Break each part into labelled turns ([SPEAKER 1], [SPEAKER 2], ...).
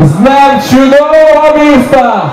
[SPEAKER 1] З чудового міста!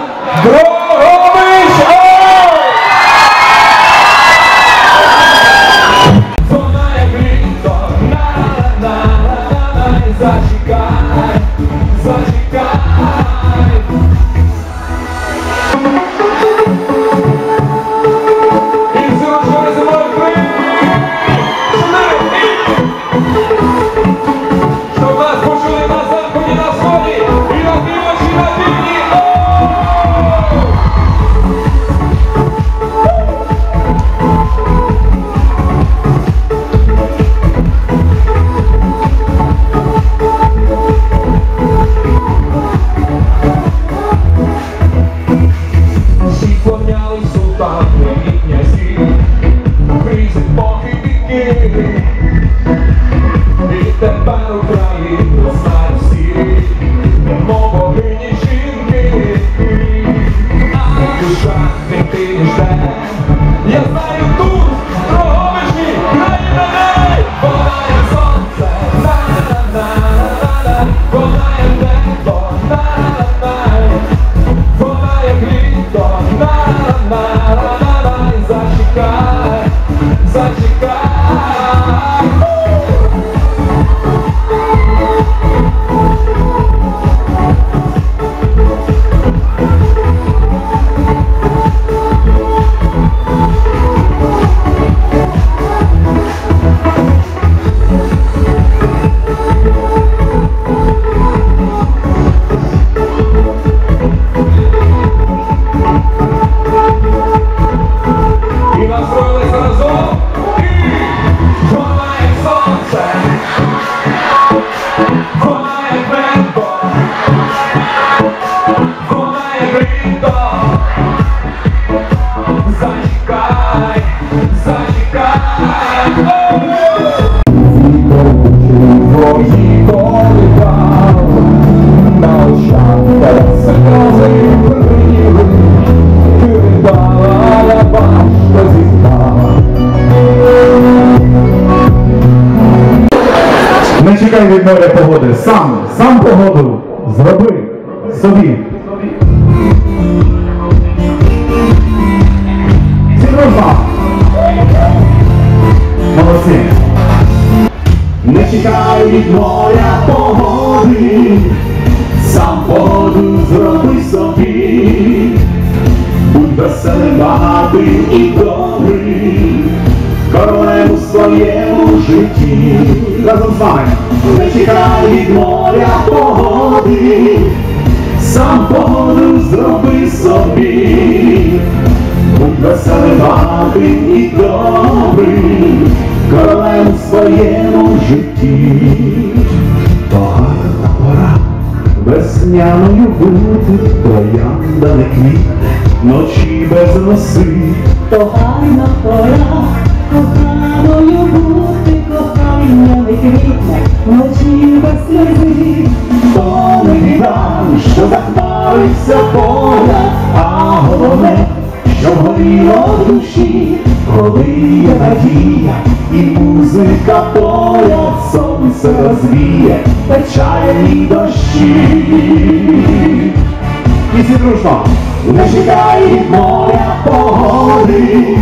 [SPEAKER 2] Не чекай від моря погоди, сам, сам багатим і добрим, королем у своєму житті. Разом з вами. Не чекай від моря погоди, сам погоду зроби собі. Будь веселим, і добрим, королем у своєму житті. Погана пора весняною бути, троянда не квітне, ночі без роси.
[SPEAKER 3] Кохайна пора, коханою бути, кохання не квітне, вночі без сльози.
[SPEAKER 2] То не біда, що захмарився поля, а головне, що горіло в душі, коли є надія, і музика поряд сонце розвіє печальні дощі. І дружно, не чекай моря погоди,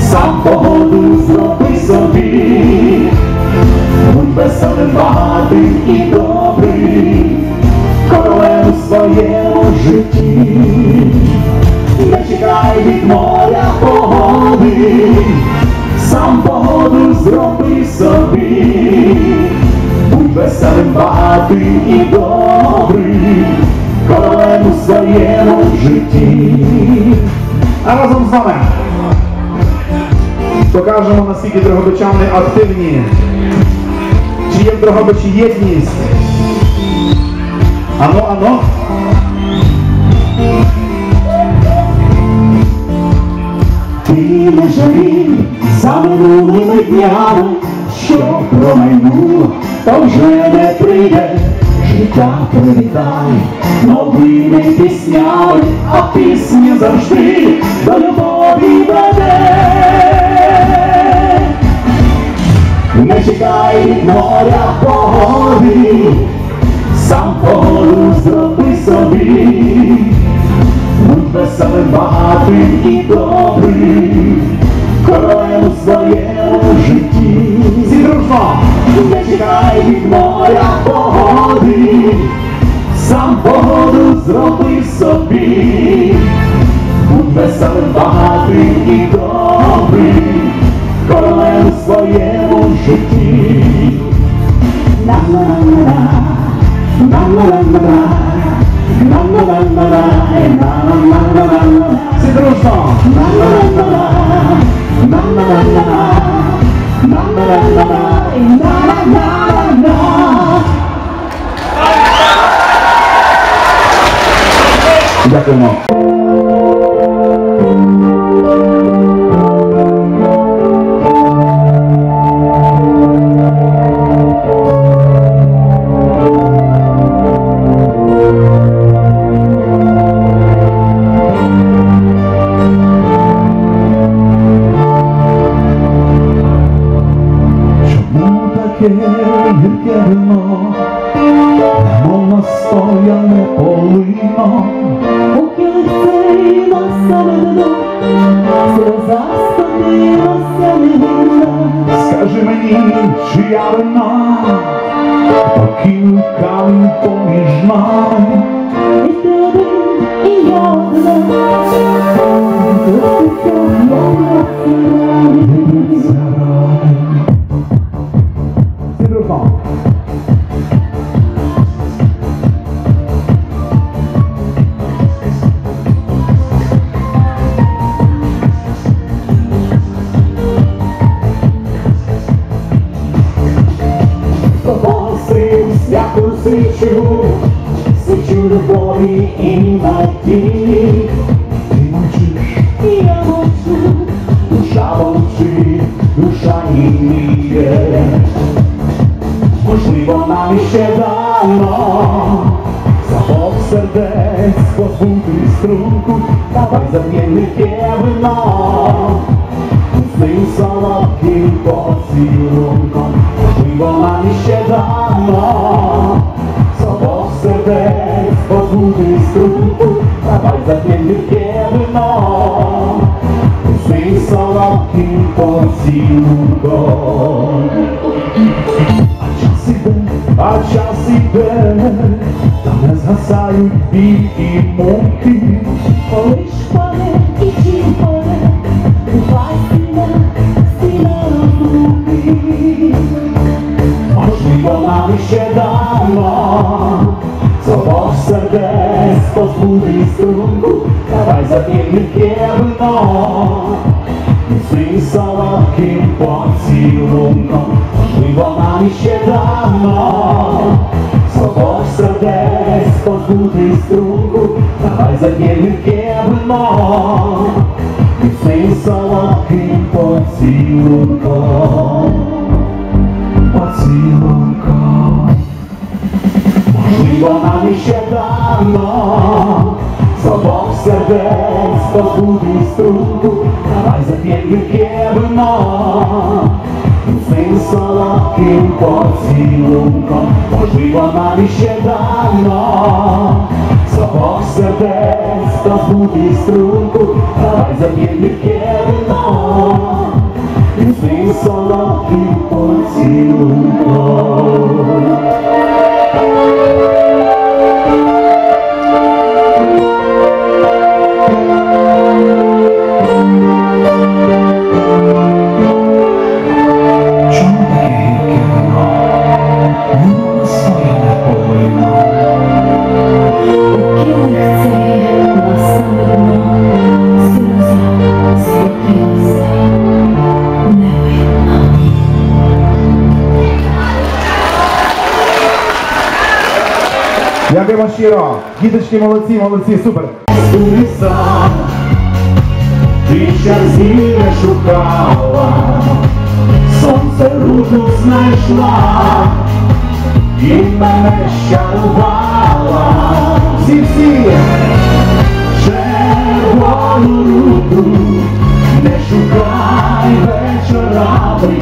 [SPEAKER 2] сам погоду зроби собі. Будь веселим, багатим і добрим, королем у своєму житті. Не чекай від моря погоди, сам погоду зроби собі. Будь веселим, багатим і добрим, королем у своєму житті. А разом з вами покажемо, наскільки дрогобичани активні. Чи є в Дрогобичі єдність? Ано, ано. Ти не жалій за минулими днями, що промайнуло, то вже не прийде. Життя привітай новими піснями, а пісня завжди до любові веде. Не чекай моря погоди, сам погоду зроби. собі, будь веселим, багатим і добрим, королем у своєму житті. Всі дружно! Не чекай від моря погоди, сам погоду зроби собі, будь веселим, багатим і добрим, королем у своєму житті. Всі дружно! Дякуємо. Чому Giacomo. Гірке вино, немов настояне полино?
[SPEAKER 3] Поки сльоза невинна.
[SPEAKER 2] Скажи мені, чия вина, покинув камінь поміж нами. Можливо, нам іще дано Забов сердець позбути струнку, давай зап'єм лихе вино. З ним солодким поцілунком, можливо, нам іще дано Забов сердець позбути струнку, давай зап'єм лихе вино.
[SPEAKER 3] pensam ao
[SPEAKER 2] acha-se mudou Așa si bem. dar năzha sa e imunti Poliș pare, ici pare, cu vai sina, sina lubi Aș mi-o la miședa Confundem estrongo, faz aquele quebra nó Senza che pozzi lungo, vivo ma mi scegliamo Só posso mostra 10, quando destruo, faz aquele quebra nó Senza che Pode ser pozzi lungo Miła nami się dawno Sobą serdesko zgubi strunku Karaj za piękny kierno Tym solodkim pocilunkom Pożyła o się dawno Sobą serdesko
[SPEAKER 3] zgubi strunku Karaj Que piękny kierno
[SPEAKER 2] Tym solodkim pocilunkom Діточки молодці, молодці, супер. Ліса, ти щастя не шукала, сонце руку знайшла і мене щарувала. Всі всі червону руку, не шукай вечорами,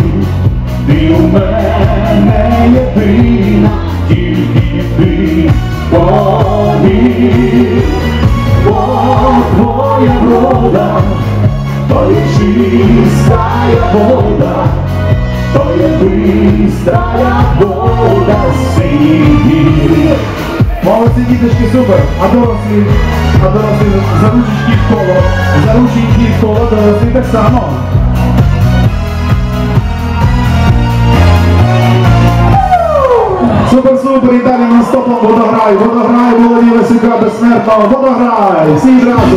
[SPEAKER 2] ти у мене єдина, тільки ти. Тобі, бо твоя вода, то є чистая вода, то є бистрая вода синій. Молодці діточки, супер. А дорослі, а дорослі за ручечки в коло, за рученьки в коло, дорослі так само. Супер, супер, і далі на стопом водограй, водограй, Володимир Васюка безсмертного, водограй, всі одразу.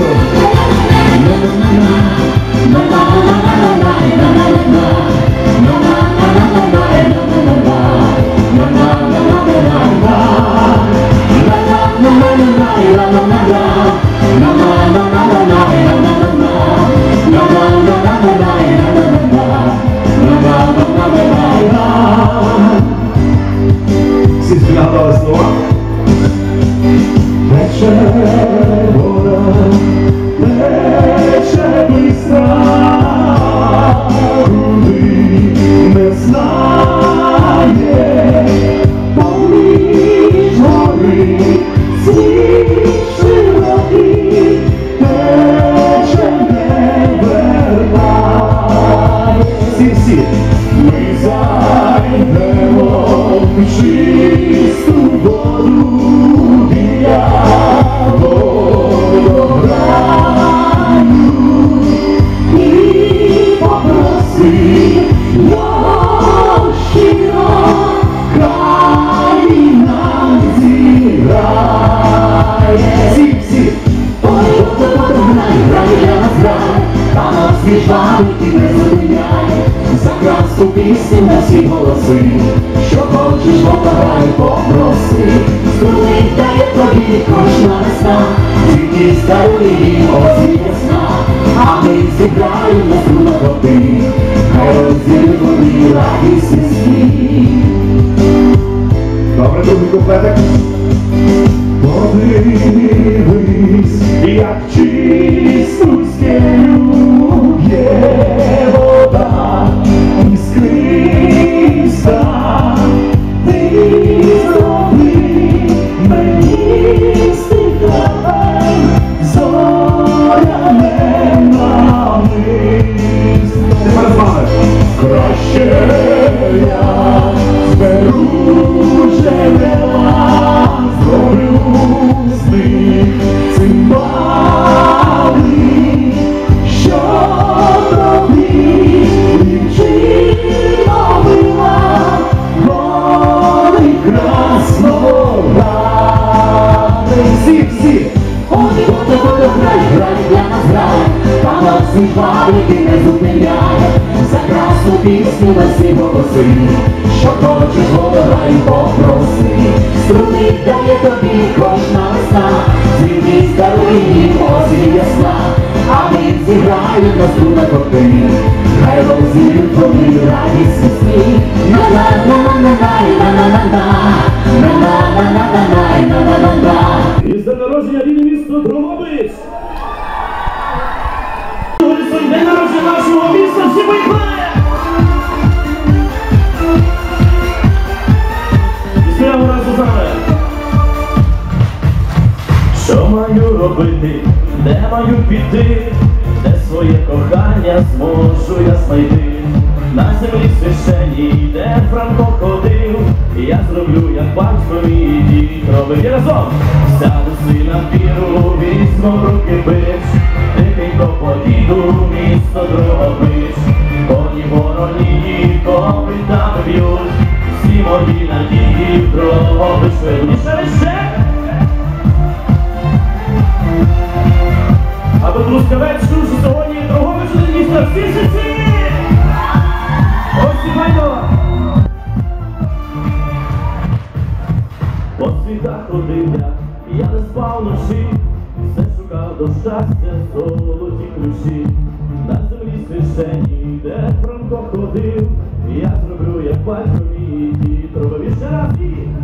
[SPEAKER 2] Всі міжвами і не. За красу пісню на всі голоси, що хочеш, водограй, попроси. Струнить дає тобі кожна весна, тільки старий осінь ясна, а ми зіграємо на струнах ти, хай вони радісні сні. Добре, другий куплетик. Як
[SPEAKER 3] на всі голоси, що хочеш, водограй, попроси, струнить дає тобі кожна весна, звідки старої осінь ясна, а він зіграє на струнах коти, хай розірють вони радісні сні, на-на-на-на-на-най, на-на-на-на, на-на-на-на-на-най, на-на-на-на.
[SPEAKER 4] І з днем народження рідне місто Дрогобич! Піти, де своє кохання зможу я знайти. На землі священній, де Франко ходив, я зроблю, як батько мій дід робив. Разом сяду сина віру, візьму в руки бич, тихенько поїду, місто Дрогобич. Коні вороні, копитами б'ють, всі мої надії Дрогобич. І ще Аби Трускавець чув, що сьогодні Дрогобич один місто всі всі! Ось і майно! По світах ходив я, я не спав вночі, все шукав до щастя золоті ключі. На землі священній, де Франко ходив, я зроблю, як батько мій дід робив. І ще раз і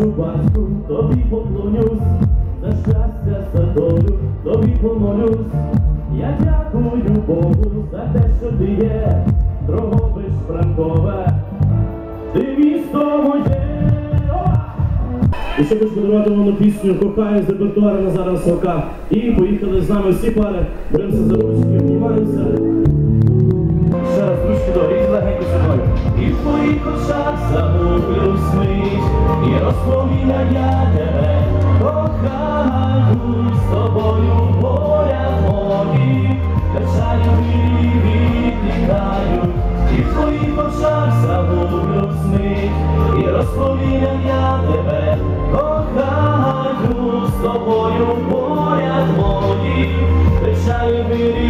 [SPEAKER 4] Дрогобичу батьку, тобі поклонюсь, за щастя долю, тобі помолюсь. Я дякую Богу за те, що ти є, Дрогобич Франкове, ти місто моє. І ще хочу подарувати пісню «Кохаю» з репертуару Назара Василка. І поїхали з нами всі пари, беремося за ручки, обнімаємося. Ще раз ручки до і легенько зі. І в твоїх очах загублюсь мить, і я тебе кохаю з тобою поряд мої, качаю і відлітаю, і в твоїх очах загублюсь мить, і розповіля я тебе кохаю з тобою поряд мої, качаю і